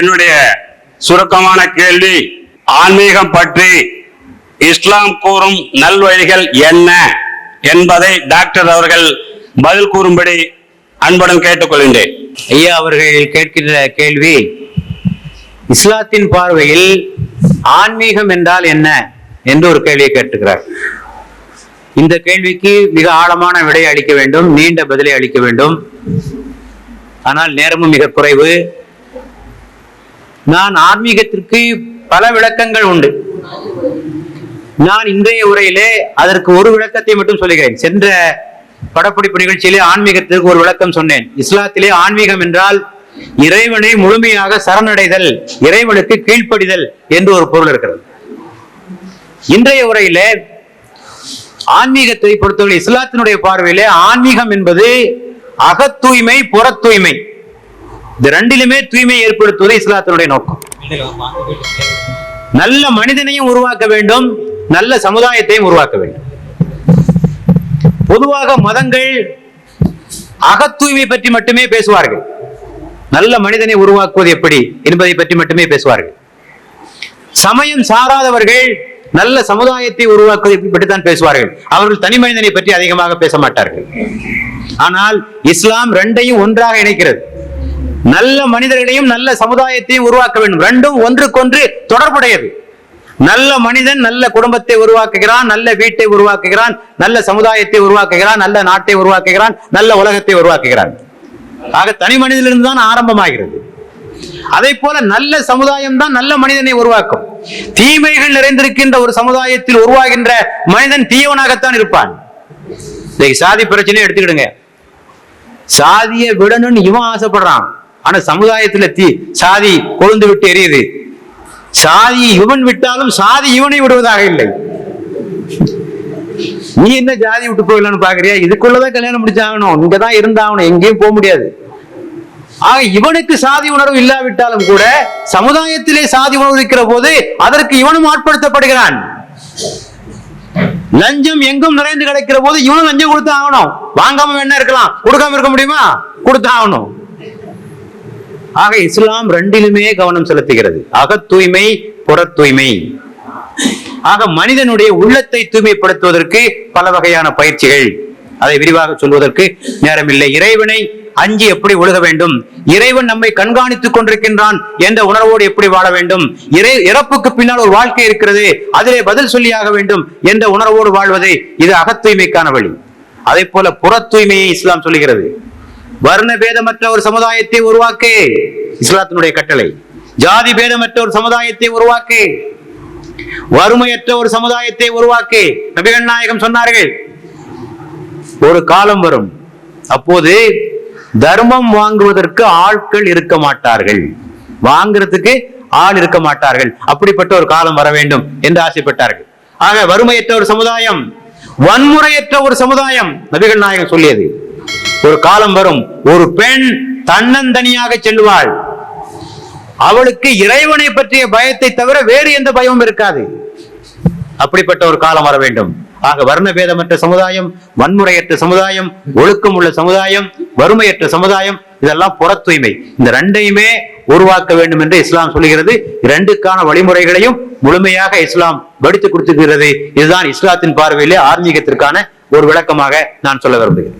என்னுடைய சுருக்கமான கேள்வி ஆன்மீகம் பற்றி இஸ்லாம் கூறும் நல்வழிகள் என்ன என்பதை டாக்டர் அவர்கள் பதில் கூறும்படி அன்புடன் கேட்டுக்கொள்கின்றேன். ஐயா அவர்கள் கேட்கின்ற கேள்வி இஸ்லாத்தின் பார்வையில் ஆன்மீகம் என்றால் என்ன என்று ஒரு கேள்வியை கேட்டுக்கிறார் இந்த கேள்விக்கு மிக ஆழமான விடை அளிக்க வேண்டும் நீண்ட பதிலை அளிக்க வேண்டும். ஆனால் நேரமும் மிக குறைவு. நான் ஆன்மீகத்திற்கு பல விளக்கங்கள் உண்டு. நான் இன்றைய உரையிலே அதற்கு ஒரு விளக்கத்தை மட்டும் சொல்லுகிறேன். சென்ற படப்பிடிப்பு நிகழ்ச்சியிலே ஆன்மீகத்திற்கு ஒரு விளக்கம் சொன்னேன். இஸ்லாத்திலே ஆன்மீகம் என்றால் இறைவனை முழுமையாக சரணடைதல் இறைவனுக்கு கீழ்ப்படிதல் என்று ஒரு பொருள் இருக்கிறது. இன்றைய உரையிலே ஆன்மீகத்தை பொறுத்தவரை இஸ்லாத்தினுடைய பார்வையிலே ஆன்மீகம் என்பது அகத் தூய்மை தூய்மை இந்த ரெண்டிலுமே தூய்மை ஏற்படுத்துவது இஸ்லாத்தினுடைய நோக்கம். நல்ல மனிதனையும் உருவாக்க வேண்டும் நல்ல சமுதாயத்தையும் உருவாக்க வேண்டும். பொதுவாக மதங்கள் அகத் தூய்மை பற்றி மட்டுமே பேசுவார்கள். நல்ல மனிதனை உருவாக்குவது எப்படி என்பதை பற்றி மட்டுமே பேசுவார்கள். சமயம் சாராதவர்கள் நல்ல சமுதாயத்தை உருவாக்குவதை பற்றித்தான் பேசுவார்கள். அவர்கள் தனி மனிதனை பற்றி அதிகமாக பேச மாட்டார்கள். ஆனால் இஸ்லாம் ரெண்டையும் ஒன்றாக இணைக்கிறது. நல்ல மனிதர்களையும் நல்ல சமுதாயத்தையும் உருவாக்க வேண்டும். ரெண்டும் ஒன்றுக்கொன்று தொடர்புடையது. நல்ல மனிதன் நல்ல குடும்பத்தை உருவாக்குகிறான் நல்ல வீட்டை உருவாக்குகிறான் நல்ல சமுதாயத்தை உருவாக்குகிறான் நல்ல நாட்டை உருவாக்குகிறான் நல்ல உலகத்தை உருவாக்குகிறான். ஆக தனி மனிதனிலிருந்து தான் ஆரம்பமாகிறது. அதை போல நல்ல சமுதாயம் தான் நல்ல மனிதனை உருவாக்கும். தீமைகள் நிறைந்திருக்கின்ற ஒரு சமுதாயத்தில் உருவாகின்ற மனிதன் தீயவனாகத்தான் இருப்பான். இன்னைக்கு சாதி பிரச்சனையை எடுத்துக்கிடுங்க. சாதியை விடணும்னு இவன் ஆசைப்படுறான். ஆனா சமுதாயத்துல தீ சாதி கொழுந்து விட்டு எரியுது. சாதி இவன் விட்டாலும் சாதி இவனை விடுவதாக இல்லை. நீ என்ன ஜாதி விட்டு போயிடலாம்னு பாக்குறியா? இதுக்குள்ளதான் கல்யாணம் முடிச்சாகணும். இங்கதான் இருந்தாகணும். எங்கேயும் போக முடியாது. ஆக இவனுக்கு சாதி உணர்வு இல்லாவிட்டாலும் கூட சமுதாயத்திலே சாதி உணர்வு இருக்கிற போது அதற்கு இவனும் ஆட்படுத்தப்படுகிறான். லஞ்சம் எங்கும் நிறைந்து கிடைக்கிற போது இவனும் லஞ்சம் கொடுத்து ஆகணும். வாங்காம என்ன இருக்கலாம். கொடுக்காம இருக்க முடியுமா? கொடுத்து ஆகணும். ஆக இஸ்லாம் ரெண்டிலுமே கவனம் செலுத்துகிறது. அக தூய்மை புற தூய்மை ஆக மனிதனுடைய உள்ளத்தை தூய்மைப்படுத்துவதற்கு பல வகையான பயிற்சிகள். அதை விரிவாக சொல்வதற்கு நேரமில்லை. இறைவனை அஞ்சி எப்படி ஒழுக வேண்டும்? இறைவன் நம்மை கண்காணித்துக் கொண்டிருக்கின்றான் என்ற உணர்வோடு எப்படி வாழ வேண்டும்? இறை இறப்புக்கு பின்னால் ஒரு வாழ்க்கை இருக்கிறது அதிலே பதில் சொல்லியாக வேண்டும் என்ற உணர்வோடு வாழ்வது இது அகத்தூய்மைக்கான வழி. அதே போல புற தூய்மையை இஸ்லாம் சொல்லுகிறது. வர்ண பேதமற்ற ஒரு சமுதாயத்தை உருவாக்கு. இஸ்லாத்தினுடைய கட்டளை. ஜாதி பேதமற்ற ஒரு சமுதாயத்தை உருவாக்கு. வறுமையற்ற ஒரு சமுதாயத்தை உருவாக்கு. நபிகள் நாயகம் சொன்னார்கள் ஒரு காலம் வரும் அப்போது தர்மம் வாங்குவதற்கு ஆட்கள் இருக்க மாட்டார்கள். வாங்குறதுக்கு ஆள் இருக்க மாட்டார்கள். அப்படிப்பட்ட ஒரு காலம் வர வேண்டும் என்று ஆசைப்பட்டார்கள். ஆக வறுமையற்ற ஒரு சமுதாயம் வன்முறையற்ற ஒரு சமுதாயம் நபிகள் நாயகம் சொல்லியது. ஒரு காலம் வரும். ஒரு பெண் தன்னந்தனியாக செல்வாள் அவளுக்கு இறைவனை பற்றிய பயத்தை தவிர வேறு எந்த பயமும் இருக்காது. அப்படிப்பட்ட ஒரு காலம் வர வேண்டும். ஆக வர்ண பேதமற்ற சமுதாயம் வன்முறையற்ற சமுதாயம் ஒழுக்கம் உள்ள சமுதாயம் வறுமையற்ற சமுதாயம் இதெல்லாம் புற தூய்மை இந்த ரெண்டையுமே உருவாக்க வேண்டும் என்று இஸ்லாம் சொல்லுகிறது. இரண்டுக்கான வழிமுறைகளையும் முழுமையாக இஸ்லாம் வடித்து கொடுத்துக்கிறது இதுதான் இஸ்லாத்தின் பார்வையிலே ஆன்மீகத்திற்கான ஒரு விளக்கமாக நான் சொல்ல விரும்புகிறேன்.